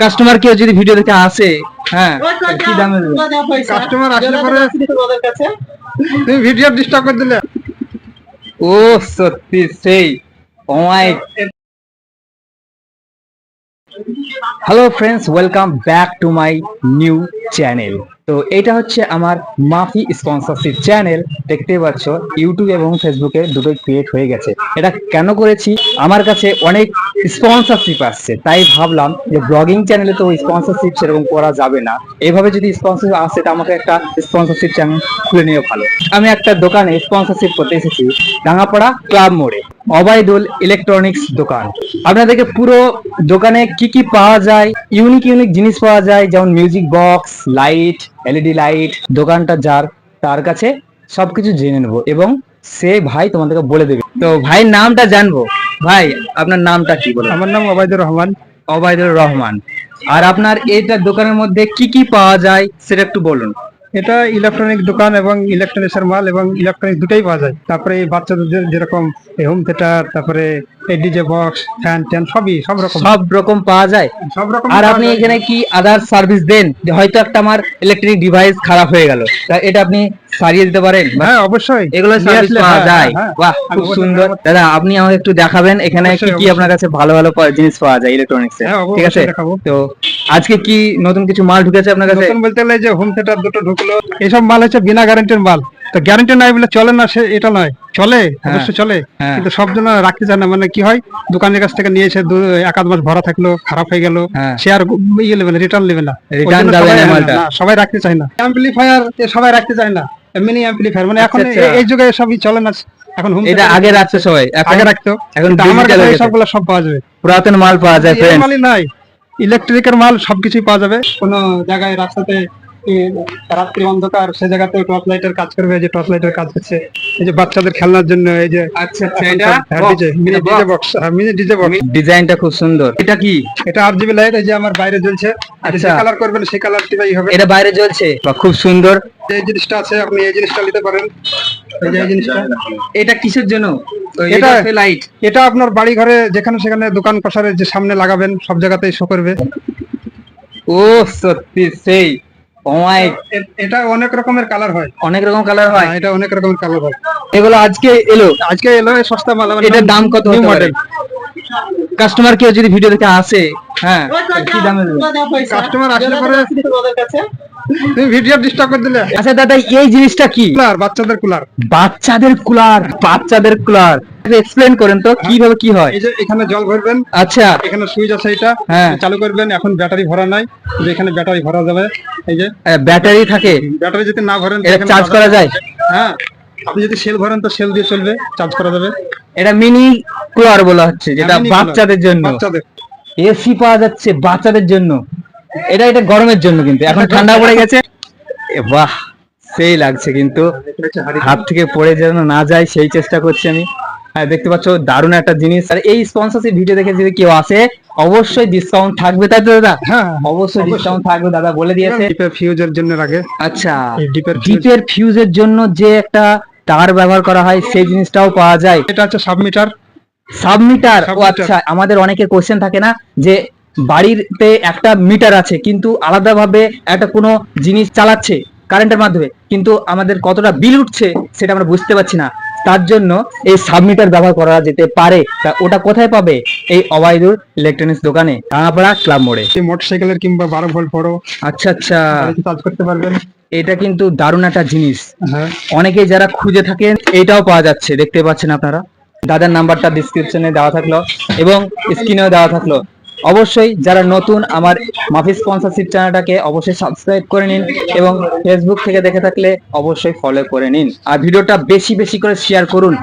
Customer কেউ যদি video দেখে আসে হ্যাঁ কি দামে দেবে? কাস্টমার আসলে পরে তুমি ভিডিও ডিস্টার্ব করে দিলে। ও সত্যি সেই। ও my hello friends welcome back to my new channel তো এটা হচ্ছে আমার মাফি স্পন্সরশিপ চ্যানেল দেখতে পাচ্ছ ইউটিউব এবং ফেসবুকে দুটোই ক্রিয়েট হয়ে গেছে। এটা কেন করেছি? আমার কাছে অনেক স্পন্সরশিপ আসছে, তাই ভাবলাম যে ব্লগিং চ্যানেলে তো স্পন্সরশিপ সেরকম করা যাবে না। এভাবে যদি স্পন্সরশিপ আসে, তো আমাকে একটা স্পন্সরশিপ চ্যানেল খুলে নিয়ে ভালো। আমি একটা দোকানে স্পন্সরশিপ করতে এসেছি ডাঙ্গাপাড়া ক্লাব মোড়ে অবায়দুল ইলেকট্রনিক্স দোকান। আপনাদেরকে পুরো দোকানে কি কি পাওয়া যায় ইউনিক ইউনিক জিনিস পাওয়া যায় যেমন music box light LED light দোকানটা যার তার কাছে সবকিছু জেনে নেব এবং সে ভাই তোমাদেরকে বলে দেবে। তো ভাইয়ের নামটা জানব। ভাই আপনার নামটা কি বলে? আমার নাম ওবায়দুর রহমান। অবায়দুর রহমান। আর আপনার এটা দোকানের মধ্যে কি কি পাওয়া যায় সেটা একটু বলুন। এটা ইলেকট্রনিক দোকান এবং ইলেকট্রনিক্সের মাল এবং ইলেকট্রনিক দুটাই পাওয়া যায়। তারপরে বাচ্চাদের যেরকম হোম থিয়েটার তারপরে এই ডিজে বক্স ফ্যান ট্যান সবই সব রকম। সব রকম পাওয়া যায়। সব রকম আর আপনি এখানে কি আদার সার্ভিস দেন? হয়তো একটা আমার ইলেকট্রিক ডিভাইস খারাপ হয়ে গেল। এটা আপনি সারিয়ে দিতে পারেন? হ্যাঁ অবশ্যই। এগুলো সার্ভিস পাওয়া হ্যাঁ, যায়। হ্যাঁ, বাহ হ্যাঁ, খুব সুন্দর। দাদা আপনি আমাকে একটু দেখাবেন এখানে কি কি আপনার কাছে ভালো ভালো জিনিস পাওয়া যায় ইলেকট্রনিক্স ঠিক আছে? তো আজকে কি নতুন কিছু মাল ঢুকেছে আপনার কাছে? নতুন বলতে গেলে যে হোম থিয়েটার দুটো ঢুকলো এইসব মাল হচ্ছে বিনা গ্যারান্টির মাল। তো গ্যারান্টি নাই বলে চলে না সে এটা নয়। চলে অবশ্যই চলে। হ্যাঁ। কিন্তু সব জন্য রাখতে চায় না। মানে কি হয় দোকানের কাছ থেকে নিয়ে এসে দু- এক আধ মাস ভরা থাকল খারাপ হয়ে গেল। হ্যাঁ। সে আর ইয়ে নেবে না রিটার্ন নেবে না। সবাই- হ্যাঁ, রাখতে চায় না। অ্যাম্পলিফায়ার সবাই রাখতে চায় না। মিনি অ্যাম্পলিফায়ার মানে এখন আচ্ছা, আচ্ছা। এই যুগে সবই চলে না। এখন এটা আগে রাখছে সবাই। আগে রাখতো। এখন আমার কাছে সবগুলো সব পাওয়া যাবে। পুরাতন মাল পাওয়া যায় ফ্রেন্ড মালই নাই। ইলেকট্রিকের মাল সবকিছুই পাওয়া যাবে। কোনো জায়গায় রাস্তাতে রাত্রি অন্ধকার সে জায়গাতে টর্চ লাইটের কাজ করবে এই যে টর্চ লাইটের কাজ হচ্ছে। এই যে বাচ্চাদের খেলনার জন্য এই যে আচ্ছা এটা DJ box mini DJ box ডিজাইনটা খুব সুন্দর। এটা কি? এটা আট জিবি লাইট এই যে আমার বাইরে জ্বলছে। আচ্ছা। কালার করবেন সেই কালার টিপাই হবে। এটা বাইরে জ্বলছে? খুব সুন্দর। এই জিনিসটা আছে আপনি এই জিনিসটা নিতে পারেন। এই জিনিসটা। এটা কিসের জন্য? এটা লাইট এটা আপনার বাড়ি ঘরে যেখানে সেখানে দোকান কষারে যে সামনে লাগাবেন সব জায়গাতেই শো করবে। ও সত্যি সেই। এটা অনেক রকমের কালার হয়। অনেক রকম কালার হয়। হ্যাঁ, এটা অনেক রকমের কালার হয়। এগুলো আজকে এলো। আজকে এলো সস্তা মাল এটার দাম কত মডেল কাস্টমার কেউ যদি ভিডিও দেখে আসে হ্যাঁ কি দামে কাস্টমার আসলে পরে তুমি ভিডিও ডিস্টার্ব করে দিলে। আচ্ছা দাদা এই জিনিসটা কি? কুলার বাচ্চাদের কুলার। বাচ্চাদের কুলার বাচ্চাদের কুলার। এক্সপ্লেন করেন তো কীভাবে কি হয়? এই যে এখানে জল ভরবেন আচ্ছা। এখানে সুইচ আছে এটা। হ্যাঁ। চালু করবেন এখন ব্যাটারি ভরা নাই। যে এখানে ব্যাটারি ভরা যাবে। এই যে। ব্যাটারি থাকে। ব্যাটারি যদি না ভরেন এটা চার্জ করা যায়? হ্যাঁ আপনি যদি সেল ভরেন তো সেল দিয়ে চলবে চার্জ করা যাবে। এটা মিনি কুলার বলা হচ্ছে যেটা। বাচ্চাদের জন্য। এসি পাওয়া যাচ্ছে বাচ্চাদের জন্য। এটা এটা গরমের জন্য কিন্তু এখন ঠান্ডা পড়ে গেছে। বাহ সেই লাগছে কিন্তু। হাত থেকে পড়ে যেন না যায় সেই চেষ্টা করছি আমি। হ্যাঁ দেখতে পাচ্ছ দারুণ একটা জিনিস। আর এই স্পন্সরশিপ ভিডিও দেখে যদি কেউ আসে অবশ্যই ডিসকাউন্ট থাকবে তাই তো দাদা? হ্যাঁ অবশ্যই ডিসকাউন্ট থাকবে দাদা বলে দিয়েছে। ডিপের ফিউজের জন্য লাগে। আচ্ছা ডিপের ডিপের ফিউজের জন্য যে একটা তার ব্যবহার করা হয় সেই জিনিসটাও পাওয়া যায়। এটা হচ্ছে সাবমিটার সাবমিটার ও। আচ্ছা আমাদের অনেকে কোশ্চেন থাকে না যে বাড়িতে একটা মিটার আছে কিন্তু আলাদাভাবে একটা কোনো জিনিস চালাচ্ছে কারেন্টের মাধ্যমে কিন্তু আমাদের কতটা বিল উঠছে সেটা আমরা বুঝতে পারছি না। তার জন্য এই সাবমিটার ব্যবহার করা যেতে পারে। তা ওটা কোথায় পাবে? এই অবায়দুর ইলেকট্রনিক্স দোকানে রাঙাপাড়া ক্লাব মোড়ে। মোটরসাইকেলের কিংবা বারো ভোল্ট বড়। আচ্ছা আচ্ছা। চার্জ করতে পারবেন? এটা কিন্তু দারুণ একটা জিনিস। হ্যাঁ। অনেকে যারা খুঁজে থাকেন এটাও পাওয়া যাচ্ছে দেখতে পাচ্ছেন আপনারা। দাদার নাম্বারটা ডিসক্রিপশনে দেওয়া থাকল এবং স্ক্রিনেও দেওয়া থাকল। অবশ্যই যারা নতুন আমার মাফি স্পন্সরশিপ চ্যানেলটাকে অবশ্যই সাবস্ক্রাইব করে নিন এবং ফেসবুক থেকে দেখে থাকলে অবশ্যই ফলো করে নিন। আর ভিডিওটা বেশি বেশি করে শেয়ার করুন।